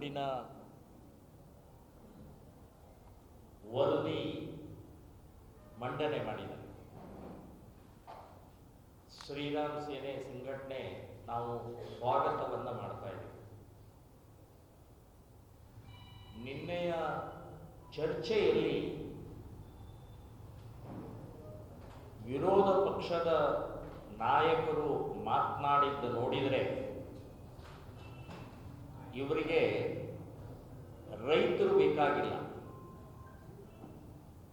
ಬೋರ್ಡಿನ ವರದಿ ಮಂಡನೆ ಮಾಡಿದೆ. ಶ್ರೀರಾಮ್ ಸೇನೆ ಸಂಘಟನೆ ನಾವು ಸ್ವಾಗತವನ್ನ ಮಾಡ್ತಾ ಇದ್ದೀವಿ. ನಿನ್ನೆಯ ಚರ್ಚೆಯಲ್ಲಿ ವಿರೋಧ ಪಕ್ಷದ ನಾಯಕರು ಮಾತನಾಡಿದ್ದು ನೋಡಿದರೆ ಇವರಿಗೆ ರೈತರು ಬೇಕಾಗಿಲ್ಲ.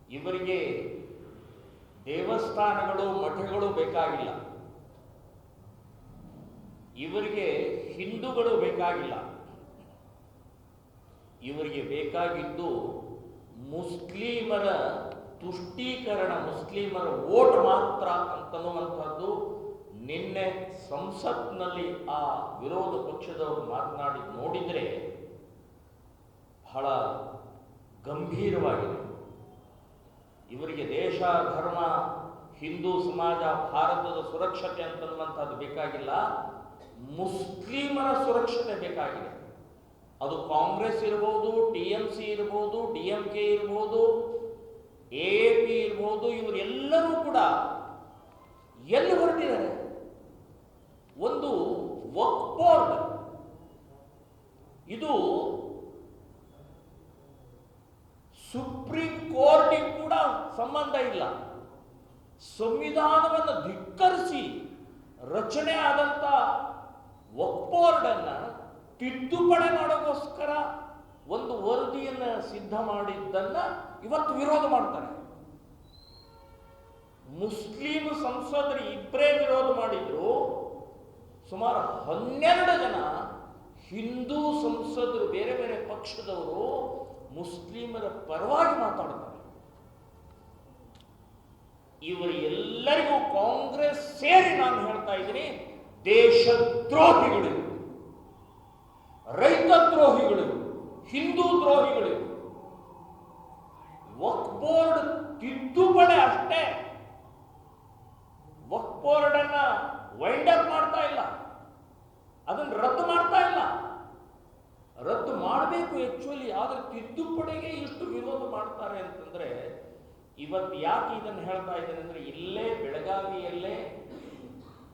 ಇವರಿಗೆ ದೇವಸ್ಥಾನಗಳು, ಮಠಗಳು ಬೇಕಾಗಿಲ್ಲ. ಇವರಿಗೆ ಹಿಂದೂಗಳು ಬೇಕಾಗಿಲ್ಲ. ಇವರಿಗೆ ಬೇಕಾಗಿದ್ದು ಮುಸ್ಲಿಮರ ತುಷ್ಟೀಕರಣ, ಮುಸ್ಲಿಮರ ಓಟ್ ಮಾತ್ರ ಅಂತನ್ನುವಂಥದ್ದು ನಿನ್ನೆ ಸಂಸತ್ನಲ್ಲಿ ಆ ವಿರೋಧ ಪಕ್ಷದವರು ಮಾತನಾಡಿ ನೋಡಿದರೆ ಬಹಳ ಗಂಭೀರವಾಗಿದೆ. ಇವರಿಗೆ ದೇಶ, ಧರ್ಮ, ಹಿಂದೂ ಸಮಾಜ, ಭಾರತದ ಸುರಕ್ಷತೆ ಅಂತನ್ನುವಂಥದ್ದು ಬೇಕಾಗಿಲ್ಲ. ಮುಸ್ಲಿಮರ ಸುರಕ್ಷತೆ ಬೇಕಾಗಿದೆ. ಅದು ಕಾಂಗ್ರೆಸ್ ಇರ್ಬೋದು, ಟಿ ಎಂ ಸಿ ಇರ್ಬೋದು, ಡಿ ಎಂ ಕೆ ಇರ್ಬೋದು, ಎ ಪಿ ಇರ್ಬೋದು ಇವರೆಲ್ಲರೂ ಕೂಡ ಎಲ್ಲಿ ಹೊರಟಿದ್ದಾರೆ? ಒಂದು ವಕ್ ಬೋರ್ಡ್ ಇದು ಸುಪ್ರೀಂ ಕೋರ್ಟಿಗೆ ಕೂಡ ಸಂಬಂಧ ಇಲ್ಲ. ಸಂವಿಧಾನವನ್ನು ಧಿಕ್ಕರಿಸಿ ರಚನೆ ಆದಂತ ವಕ್ ಬೋರ್ಡ್ ತಿದ್ದುಪಡಿ ಮಾಡೋಕ್ಕೋಸ್ಕರ ಒಂದು ವರದಿಯನ್ನ ಸಿದ್ಧ ಮಾಡಿದ್ದನ್ನ ಇವತ್ತು ವಿರೋಧ ಮಾಡ್ತಾರೆ. ಮುಸ್ಲಿಂ ಸಂಸದರು ಇಬ್ಬರೇ ವಿರೋಧ ಮಾಡಿದ್ರು. ಸುಮಾರು ಹನ್ನೆರಡು ಜನ ಹಿಂದೂ ಸಂಸದರು, ಬೇರೆ ಬೇರೆ ಪಕ್ಷದವರು ಮುಸ್ಲಿಮರ ಪರವಾಗಿ ಮಾತಾಡ್ತಾರೆ. ಇವರು ಎಲ್ಲರಿಗೂ ಕಾಂಗ್ರೆಸ್ ಸೇರಿ ನಾನು ಹೇಳ್ತಾ ಇದ್ದೀನಿ, ದೇಶದ್ರೋಹಿಗಳು, ರೈತ ದ್ರೋಹಿಗಳು, ಹಿಂದೂ ದ್ರೋಹಿಗಳು. ವಕ್ ಬೋರ್ಡ್ ತಿದ್ದುಪಡಿ ಅಷ್ಟೇ. ವಕ್ ವೈಂಡ್ ಅಪ್ ಮಾಡ್ತಾ ಇಲ್ಲ. ಅದನ್ನು ರದ್ದು ಮಾಡ್ತಾ ಇಲ್ಲ. ರದ್ದು ಮಾಡಬೇಕು ಆಕ್ಚುಲಿ ಆದರೆ ತಿದ್ದುಪಡಿಗೆ ಇಷ್ಟು ವಿರೋಧ ಮಾಡ್ತಾರೆ ಅಂತಂದ್ರೆ, ಇವತ್ತು ಯಾಕೆ ಇದನ್ನು ಹೇಳ್ತಾ ಇದ್ದೇನೆ ಅಂದ್ರೆ, ಇಲ್ಲೇ ಬೆಳಗಾವಿಯಲ್ಲೇ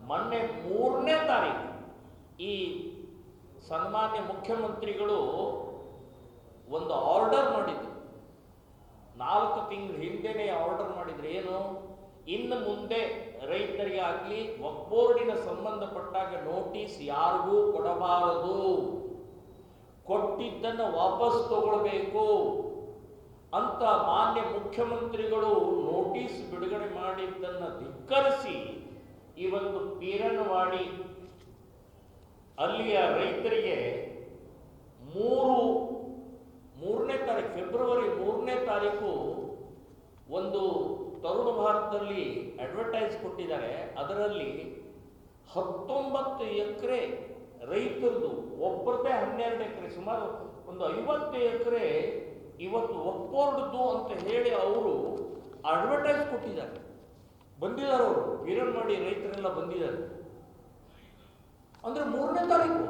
ಮೊನ್ನೆ ಮೂರನೇ ತಾರೀಕು ಈ ಸನ್ಮಾನ್ಯ ಮುಖ್ಯಮಂತ್ರಿಗಳು ಒಂದು ಆರ್ಡರ್ ಮಾಡಿದ್ರು. ನಾಲ್ಕು ತಿಂಗಳ ಹಿಂದೆನೆ ಆರ್ಡರ್ ಮಾಡಿದ್ರು. ಏನು? ಇನ್ನು ಮುಂದೆ ರೈತರಿಗೆ ಆಗಲಿ ಒಕ್ಬೋರ್ಡಿನ ಸಂಬಂಧಪಟ್ಟಾಗ ನೋಟಿಸ್ ಯಾರಿಗೂ ಕೊಡಬಾರದು. ಕೊಟ್ಟಿದ್ದನ್ನು ವಾಪಸ್ ತಗೊಳ್ಬೇಕು ಅಂತ ಮಾನ್ಯ ಮುಖ್ಯಮಂತ್ರಿಗಳು ನೋಟಿಸ್ ಬಿಡುಗಡೆ ಮಾಡಿದ್ದನ್ನು ಧಿಕ್ಕರಿಸಿ ಇವತ್ತು ಪೀರನವಾಡಿ ಅಲ್ಲಿಯ ರೈತರಿಗೆ ಮೂರು ಮೂರನೇ ತಾರೀಕು ಫೆಬ್ರವರಿ ಮೂರನೇ ತಾರೀಕು ಒಂದು ಭಾರತದಲ್ಲಿ ಅಡ್ವರ್ಟೈಸ್ ಕೊಟ್ಟಿದ್ದಾರೆ, ಅದರಲ್ಲಿ ಹತ್ತೊಂಬತ್ತು ಎಕರೆ ರೈತರದು ಒಬ್ಬರದೇ ಹನ್ನೆರಡು ಎಕರೆ, ಸುಮಾರು ಒಂದು ಐವತ್ತು ಎಕರೆ ಇವತ್ತು ಒಪ್ಪೋರ್ಡ್ದು ಅಂತ ಹೇಳಿ ಅವರು ಅಡ್ವರ್ಟೈಸ್ ಕೊಟ್ಟಿದ್ದಾರೆ. ಬಂದಿದ್ದಾರೆ ಅವರು ವೀರನ್ ಮಾಡಿ ರೈತರೆಲ್ಲ ಬಂದಿದ್ದಾರೆ. ಅಂದ್ರೆ ಮೂರನೇ ತಾರೀಕು.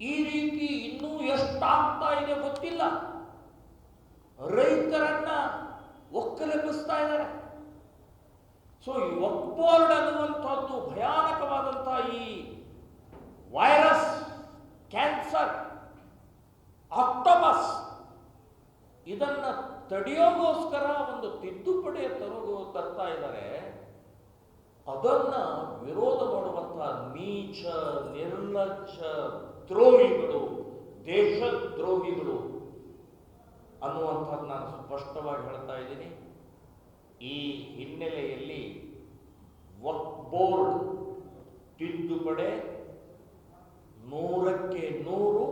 ಈ ರೀತಿ ಇನ್ನೂ ಎಷ್ಟಾಗ್ತಾ ಇದೆ ಗೊತ್ತಿಲ್ಲ. ರೈತರನ್ನ ಒಕ್ಕಲೆಬ್ಬಿಸ್ತಾ ಇದ್ದಾರೆ. ಸೊ ಈ ಒಕ್ಬೋರ್ಡ್ ಅನ್ನುವಂಥದ್ದು ಭಯಾನಕವಾದಂಥ ಈ ವೈರಸ್, ಕ್ಯಾನ್ಸರ್ ಆಕ್ಟೋಬಸ್ ಇದನ್ನು ತಡೆಯೋಗೋಸ್ಕರ ಒಂದು ತಿದ್ದುಪಡಿ ತರೋದು ತರ್ತಾ ಇದ್ದಾರೆ. ಅದನ್ನ ವಿರೋಧ ಮಾಡುವಂತಹ ನೀಚ, ನಿರ್ಲಜ್ಜ ದ್ರೋಹಿಗಳು, ದೇಶದ್ರೋಹಿಗಳು ಅನ್ನುವಂಥದ್ದು ನಾನು ಸ್ಪಷ್ಟವಾಗಿ ಹೇಳ್ತಾ ಇದ್ದೀನಿ. ಈ ಹಿನ್ನೆಲೆಯಲ್ಲಿ ವಕ್ ಬೋರ್ಡ್ ತಿದ್ದುಪಡೆ ನೂರಕ್ಕೆ ನೂರು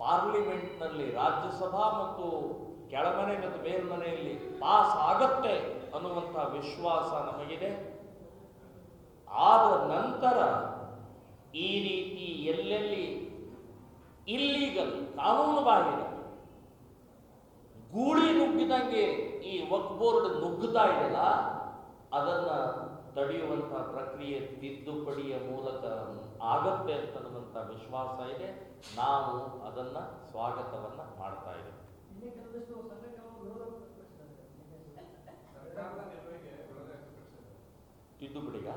ಪಾರ್ಲಿಮೆಂಟ್ನಲ್ಲಿ ರಾಜ್ಯಸಭಾ ಮತ್ತು ಕೆಳಮನೆ ಮತ್ತು ಮೇಲ್ಮನೆಯಲ್ಲಿ ಪಾಸ್ ಆಗತ್ತೆ ಅನ್ನುವಂಥ ವಿಶ್ವಾಸ ನಮಗಿದೆ. ಆದ ನಂತರ ಈ ರೀತಿ ಎಲ್ಲೆಲ್ಲಿ ಇಲ್ಲೀಗಲ್ ಕಾನೂನು ಬಾಹಿರ ಗೂಳಿ ನುಗ್ಗಿದಂಗೆ ಈ ವಕ್ ಬೋರ್ಡ್ ನುಗ್ಗುತ್ತಾ ಇದೆಯಲ್ಲ ಅದನ್ನ ತಡೆಯುವಂತಹ ಪ್ರಕ್ರಿಯೆ ತಿದ್ದುಪಡಿಯ ಮೂಲಕ ಆಗತ್ತೆ ಅಂತನ್ನುವಂಥ ವಿಶ್ವಾಸ ಇದೆ. ನಾವು ಅದನ್ನ ಸ್ವಾಗತವನ್ನ ಮಾಡ್ತಾ ಇದ್ದೇವೆ. ತಿದ್ದುಪಡಿಗ?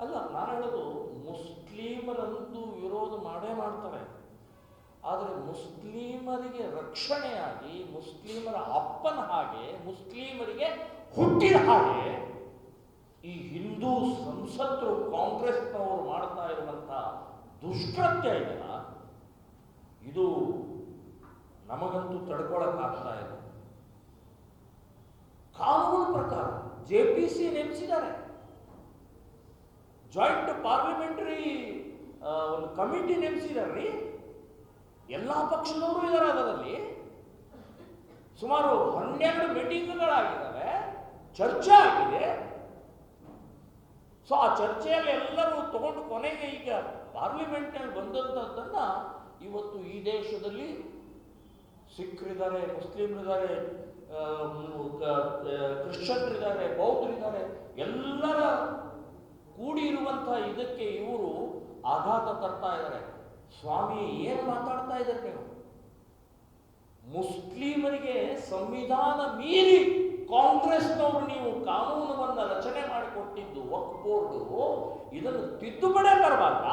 ಅಲ್ಲ ನಾನು ಹೇಳೋದು ಮುಸ್ಲಿಮರಂತೂ ವಿರೋಧ ಮಾಡೇ ಮಾಡ್ತಾರೆ ಆದರೆ ಮುಸ್ಲಿಮರಿಗೆ ರಕ್ಷಣೆಯಾಗಿ, ಮುಸ್ಲಿಮರ ಅಪ್ಪನ ಹಾಗೆ, ಮುಸ್ಲಿಮರಿಗೆ ಹುಟ್ಟಿದ ಹಾಗೆ ಈ ಹಿಂದೂ ಸಂಸದರು ಕಾಂಗ್ರೆಸ್ನವರು ಮಾಡ್ತಾ ಇರುವಂತಹ ದುಷ್ಕೃತ್ಯ ಇದೆಯಲ್ಲ, ಇದು ನಮಗಂತೂ ತಡ್ಕೊಳಕ್ಕಾಗ್ತಾ ಇಲ್ಲ. ಕಾನೂನು ಪ್ರಕಾರ ಜೆ ಪಿ ಸಿ ನೇಮಿಸಿದ್ದಾರೆ. ಜಾಯಿಂಟ್ ಪಾರ್ಲಿಮೆಂಟರಿ ಒಂದು ಕಮಿಟಿ ನೇಮಿಸಿದಾರ್ರಿ ಎಲ್ಲ ಪಕ್ಷದವರು ಇದ್ದಾರೆ ಅದರಲ್ಲಿ ಸುಮಾರು ಹನ್ನೆರಡು ಮೀಟಿಂಗ್ಗಳಾಗಿದ್ದಾವೆ ಚರ್ಚೆ ಆಗಿದೆ. ಸೊ, ಆ ಚರ್ಚೆಯಲ್ಲಿ ಎಲ್ಲರೂ ತಗೊಂಡು ಕೊನೆಗೆ ಈಗ ಪಾರ್ಲಿಮೆಂಟ್ನಲ್ಲಿ ಬಂದಂಥದ್ದನ್ನ ಇವತ್ತು ಈ ದೇಶದಲ್ಲಿ ಸಿಖ್ರಿದ್ದಾರೆ, ಮುಸ್ಲಿಮರಿದ್ದಾರೆ ಕ್ರಿಶ್ಚಿಯನ್ರಿದ್ದಾರೆ, ಬೌದ್ಧರಿದ್ದಾರೆ, ಎಲ್ಲರ ಕೂಡಿರುವಂಥ ಇದಕ್ಕೆ ಇವರು ಆಘಾತ ತರ್ತಾ ಇದ್ದಾರೆ. ಸ್ವಾಮಿ ಏನು ಮಾತಾಡ್ತಾ ಇದ್ದಾರೆ ನೀವು ಮುಸ್ಲಿಮರಿಗೆ ಸಂವಿಧಾನ ಮೀರಿ ಕಾಂಗ್ರೆಸ್ನವರು ನೀವು ಕಾನೂನವನ್ನು ರಚನೆ ಮಾಡಿಕೊಟ್ಟಿದ್ದು ವಕ್ ಬೋರ್ಡು, ಇದನ್ನು ತಿದ್ದುಪಡೆ ತರಬಾರ್ದ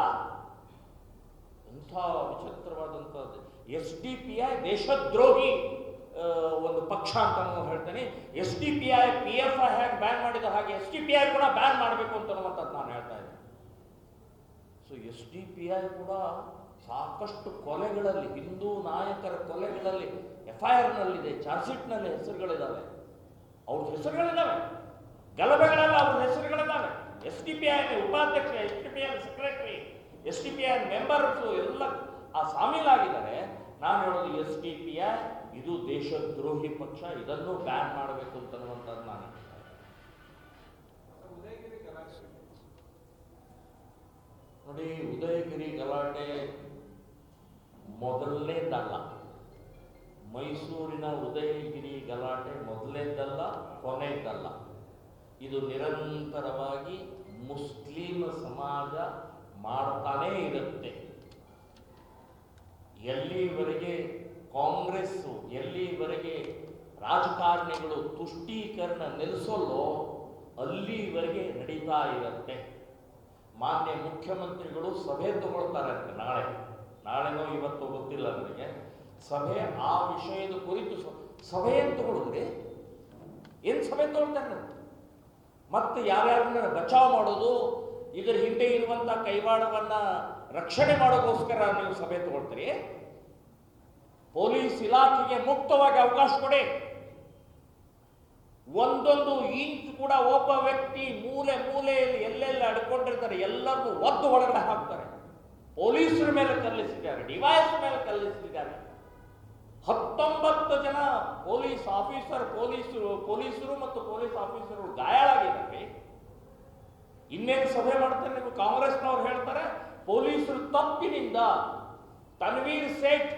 ಅಂಥ ವಿಚಿತ್ರವಾದಂಥದ್ದು. ಎಸ್ ಡಿ ಪಿ ಐ ದೇಶದ್ರೋಹಿ ಒಂದು ಪಕ್ಷ ಅಂತ ನಾನು ಹೇಳ್ತೇನೆ. S D P I, P F I ಹೇಗೆ ಬ್ಯಾನ್ ಮಾಡಿದ ಹಾಗೆ ಎಸ್ ಡಿ ಪಿ ಐ ಕೂಡ ಬ್ಯಾನ್ ಮಾಡಬೇಕು ಅಂತ ನಾನು ಹೇಳ್ತಾ ಇದ್ದೀನಿ. So S D P I ಕೂಡ ಸಾಕಷ್ಟು ಕೊಲೆಗಳಲ್ಲಿ ಹಿಂದೂ ನಾಯಕರ ಕೊಲೆಗಳಲ್ಲಿ ಎಫ್ ಐ ಆರ್ನಲ್ಲಿದೆ ಚಾರ್ಜ್ ಶೀಟ್ನಲ್ಲಿ ಹೆಸರುಗಳಿದ್ದಾವೆ ಅವ್ರ ಹೆಸರುಗಳಿದ್ದಾವೆ ಗಲಭೆಗಳಲ್ಲಿ ಅವ್ರ ಹೆಸರುಗಳಿದ್ದಾವೆ ಎಸ್ ಡಿ ಪಿ ಐ ಉಪಾಧ್ಯಕ್ಷ S D P I secretary S D P I members ಎಲ್ಲ ಆ ಸಾಮೀಲಾಗಿದ್ದಾರೆ. ನಾನು ಹೇಳೋದು ಎಸ್ ಡಿ ಪಿ ಐ ಇದು ದೇಶದ್ರೋಹಿ ಪಕ್ಷ ಇದನ್ನು ಬ್ಯಾನ್ ಮಾಡಬೇಕು ಅಂತನ್ನುವಂಥದ್ದು ನಾನು ನೋಡಿ ಉದಯಗಿರಿ ಗಲಾಟೆ ಮೊದಲನೇದಲ್ಲ. ಮೈಸೂರಿನ ಉದಯಗಿರಿ ಗಲಾಟೆ ಮೊದಲನೇದಲ್ಲ ಕೊನೆಯದಲ್ಲ ಇದು ನಿರಂತರವಾಗಿ ಮುಸ್ಲಿಂ ಸಮಾಜ ಮಾಡ್ತಾನೇ ಇರುತ್ತೆ. ಎಲ್ಲಿವರೆಗೆ ಕಾಂಗ್ರೆಸ್ಸು, ಎಲ್ಲಿವರೆಗೆ ರಾಜಕಾರಣಿಗಳು ತುಷ್ಟೀಕರಣ ನಿಲ್ಲಿಸೋಲ್ಲೋ ಅಲ್ಲಿವರೆಗೆ ನಡೀತಾ ಇರುತ್ತೆ. ಮಾನ್ಯ ಮುಖ್ಯಮಂತ್ರಿಗಳು ಸಭೆ ತಗೊಳ್ತಾರಂತೆ ನಾಳೆ. ನಾಳೆನೋ ಇವತ್ತು ಗೊತ್ತಿಲ್ಲ ನನಗೆ ಸಭೆ ಆ ವಿಷಯದ ಕುರಿತು ಸಭೆ ಅಂತ ತಗೊಳಿದ್ರಿ ಏನು ಸಭೆ ತಗೊಳ್ತಾರೆ ಮತ್ತೆ ಯಾರ್ಯಾರನ್ನ ಬಚಾವ್ ಮಾಡೋದು, ಇದರ ಹಿಂದೆ ಇರುವಂತ ಕೈವಾಡವನ್ನ ರಕ್ಷಣೆ ಮಾಡೋಕ್ಕೋಸ್ಕರ ನೀವು ಸಭೆ ತಗೊಳ್ತೀರಿ? ಪೊಲೀಸ್ ಇಲಾಖೆಗೆ ಮುಕ್ತವಾಗಿ ಅವಕಾಶ ಕೊಡಿ. ಒಂದೊಂದು ಇಂಚ್ ಕೂಡ ಒಬ್ಬ ವ್ಯಕ್ತಿ ಮೂಲೆ ಮೂಲೆಯಲ್ಲಿ ಎಲ್ಲೆಲ್ಲ ಅಡ್ಕೊಂಡಿರ್ತಾರೆ ಎಲ್ಲರನ್ನು ಒದ್ದು ಒಳಗಡೆ ಹಾಕ್ತಾರೆ. ಪೊಲೀಸರ ಮೇಲೆ ಕಲ್ಲಿಸಿದ್ದಾರೆ, ಡಿವೈಸ್ ಮೇಲೆ ಕಲ್ಲಿಸಿದ್ದಾರೆ. ಹತ್ತೊಂಬತ್ತು ಜನ ಪೊಲೀಸ್ ಆಫೀಸರ್, ಪೊಲೀಸರು ಪೊಲೀಸರು ಮತ್ತು ಪೊಲೀಸ್ ಆಫೀಸರು ಗಾಯಾಳಾಗಿದ್ದಾರೆ. ಇನ್ನೇನು ಸಭೆ ಮಾಡ್ತಾರೆ ನೀವು? ಕಾಂಗ್ರೆಸ್ನವ್ರು ಹೇಳ್ತಾರೆ, ಪೊಲೀಸರು ತಪ್ಪಿನಿಂದ ತನ್ವೀರ್ ಸೇಠ್,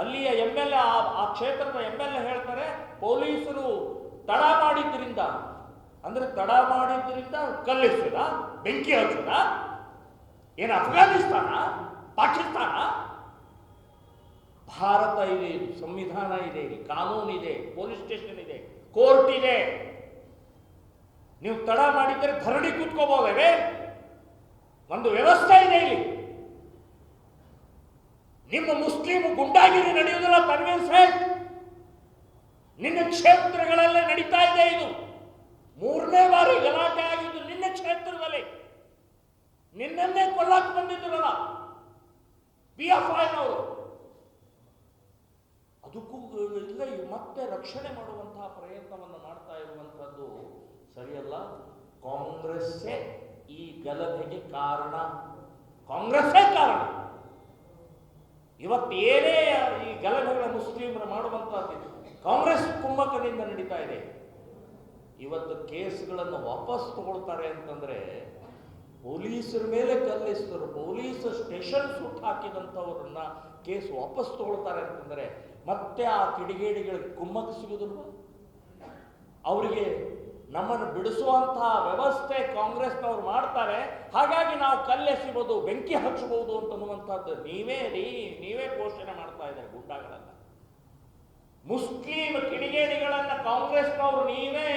ಅಲ್ಲಿಯ ಎಂ ಎಲ್ ಎ, ಆ ಕ್ಷೇತ್ರದ ಎಂ ಎಲ್ ಎ ಹೇಳ್ತಾರೆ, ಪೊಲೀಸರು ತಡ ಮಾಡಿದ್ರಿಂದ, ಅಂದ್ರೆ ತಡ ಮಾಡಿದ್ರಿಂದ ಕಲ್ಲಿಸಿದ, ಬೆಂಕಿ ಹಚ್ಚದ ಏನು ಅಫ್ಘಾನಿಸ್ತಾನ? ಪಾಕಿಸ್ತಾನ? ಭಾರತ ಇದೆ, ಸಂವಿಧಾನ ಇದೆ, ಕಾನೂನು ಇದೆ, ಪೊಲೀಸ್ ಸ್ಟೇಷನ್ ಇದೆ, ಕೋರ್ಟ್ ಇದೆ. ನೀವು ತಡ ಮಾಡಿದ್ರೆ ಧರಣಿ ಕೂತ್ಕೋಬೋದೇ ಒಂದು ವ್ಯವಸ್ಥೆ ಇದೆ ಇಲ್ಲಿ. ನಿಮ್ಮ ಮುಸ್ಲಿಂ ಗುಂಡಾಗಿರಿ ನಡೆಯುವುದಿಲ್ಲ ತನ್ವೀರ್ ಸೇಠ್ ನಿನ್ನ ಕ್ಷೇತ್ರಗಳಲ್ಲೇ ನಡೀತಾ ಇದೆ ಇದು. ಮೂರನೇ ಬಾರಿ ಗಲಾಟೆ ಆಗಿದ್ದು ನಿನ್ನ ಕ್ಷೇತ್ರದಲ್ಲಿ. ನಿನ್ನನ್ನೇ ಕೊಲ್ಲಕ್ಕೆ ಬಂದಿದ್ರಲ್ಲ ಬಿ ಎಫ್ ಐನವರು. ಅದಕ್ಕೂ ಇಲ್ಲ ಮತ್ತೆ ರಕ್ಷಣೆ ಮಾಡುವಂತಹ ಪ್ರಯತ್ನವನ್ನು ಮಾಡ್ತಾ ಇರುವಂಥದ್ದು ಸರಿಯಲ್ಲ? ಕಾಂಗ್ರೆಸ್ಸೇ ಈ ಗಲಭೆಗೆ ಕಾರಣ. ಕಾಂಗ್ರೆಸ್ಸೇ ಕಾರಣ. ಇವತ್ತು ಏನೇ ಈ ಗಲಭೆಗಳ ಮುಸ್ಲಿಮರು ಮಾಡುವಂತಹದ್ದು ಕಾಂಗ್ರೆಸ್ ಕುಮ್ಮಕ್ಕದಿಂದ ನಡೀತಾ ಇದೆ. ಇವತ್ತು ಕೇಸ್ಗಳನ್ನು ವಾಪಸ್ ತಗೊಳ್ತಾರೆ ಅಂತಂದ್ರೆ ಪೊಲೀಸರ ಮೇಲೆ ಕಲ್ಲಿಸಿದ್ರು. ಪೊಲೀಸ್ ಸ್ಟೇಷನ್ ಸುಟ್ಟು ಹಾಕಿದಂಥವ್ರನ್ನ ಕೇಸ್ ವಾಪಸ್ ತಗೊಳ್ತಾರೆ ಅಂತಂದ್ರೆ ಮತ್ತೆ ಆ ಕಿಡಿಗೇಡಿಗಳಿಗೆ ಕುಮ್ಮಕ್ಕೆ ಸಿಗುದಿಲ್ವ? ಅವರಿಗೆ ನಮ್ಮನ್ನು ಬಿಡಿಸುವಂತಹ ವ್ಯವಸ್ಥೆ ಕಾಂಗ್ರೆಸ್ನವ್ರು ಮಾಡ್ತಾರೆ. ಹಾಗಾಗಿ ನಾವು ಕಲ್ಲೆಸಿಬೋದು ಬೆಂಕಿ ಹಚ್ಚಬಹುದು ಅಂತನ್ನುವಂಥದ್ದು ನೀವೇ ರೀ, ನೀವೇ ಘೋಷಣೆ ಮಾಡ್ತಾ ಇದ್ದಾರೆ ಗುಂಡಾಗಳನ್ನ. ಮುಸ್ಲಿಂ ಕಿಡಿಗೇಡಿಗಳನ್ನು ಕಾಂಗ್ರೆಸ್ನವರು ನೀವೇ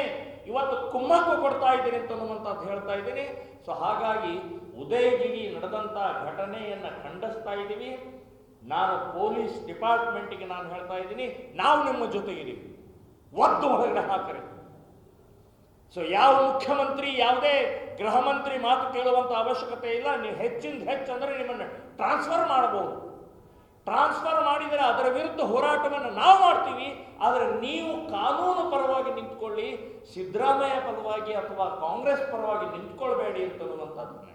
ಇವತ್ತು ಕುಮ್ಮಕ್ಕು ಕೊಡ್ತಾ ಇದ್ದೀನಿ ಅಂತನ್ನುವಂಥದ್ದು ಹೇಳ್ತಾ ಇದ್ದೀನಿ. ಸೊ ಹಾಗಾಗಿ ಉದಯಗಿರಿ ನಡೆದಂಥ ಘಟನೆಯನ್ನ ಖಂಡಿಸ್ತಾ ಇದ್ದೀವಿ. ನಾನು ಪೊಲೀಸ್ ಡಿಪಾರ್ಟ್ಮೆಂಟಿಗೆ ನಾನು ಹೇಳ್ತಾ ಇದ್ದೀನಿ, ನಾವು ನಿಮ್ಮ ಜೊತೆಗಿದ್ದೀವಿ. ಒದ್ದು ಹೊರಗಡೆ ಹಾಕರಿ ಸೊ ಯಾವ ಮುಖ್ಯಮಂತ್ರಿ, ಯಾವುದೇ ಗೃಹ ಮಂತ್ರಿ ಮಾತು ಕೇಳುವಂತ ಅವಶ್ಯಕತೆ ಇಲ್ಲ. ನೀವು ಹೆಚ್ಚಿಂದ ಹೆಚ್ಚು ಅಂದ್ರೆ ನಿಮ್ಮನ್ನು ಟ್ರಾನ್ಸ್ಫರ್ ಮಾಡಬಹುದು ಟ್ರಾನ್ಸ್ಫರ್ ಮಾಡಿದರೆ ಅದರ ವಿರುದ್ಧ ಹೋರಾಟವನ್ನು ನಾವು ಮಾಡ್ತೀವಿ, ಆದರೆ ನೀವು ಕಾನೂನು ಪರವಾಗಿ ನಿಂತ್ಕೊಳ್ಳಿ, ಸಿದ್ದರಾಮಯ್ಯ ಪರವಾಗಿ ಅಥವಾ ಕಾಂಗ್ರೆಸ್ ಪರವಾಗಿ ನಿಂತ್ಕೊಳ್ಬೇಡಿ ಅಂತನ್ನುವಂಥದ್ದು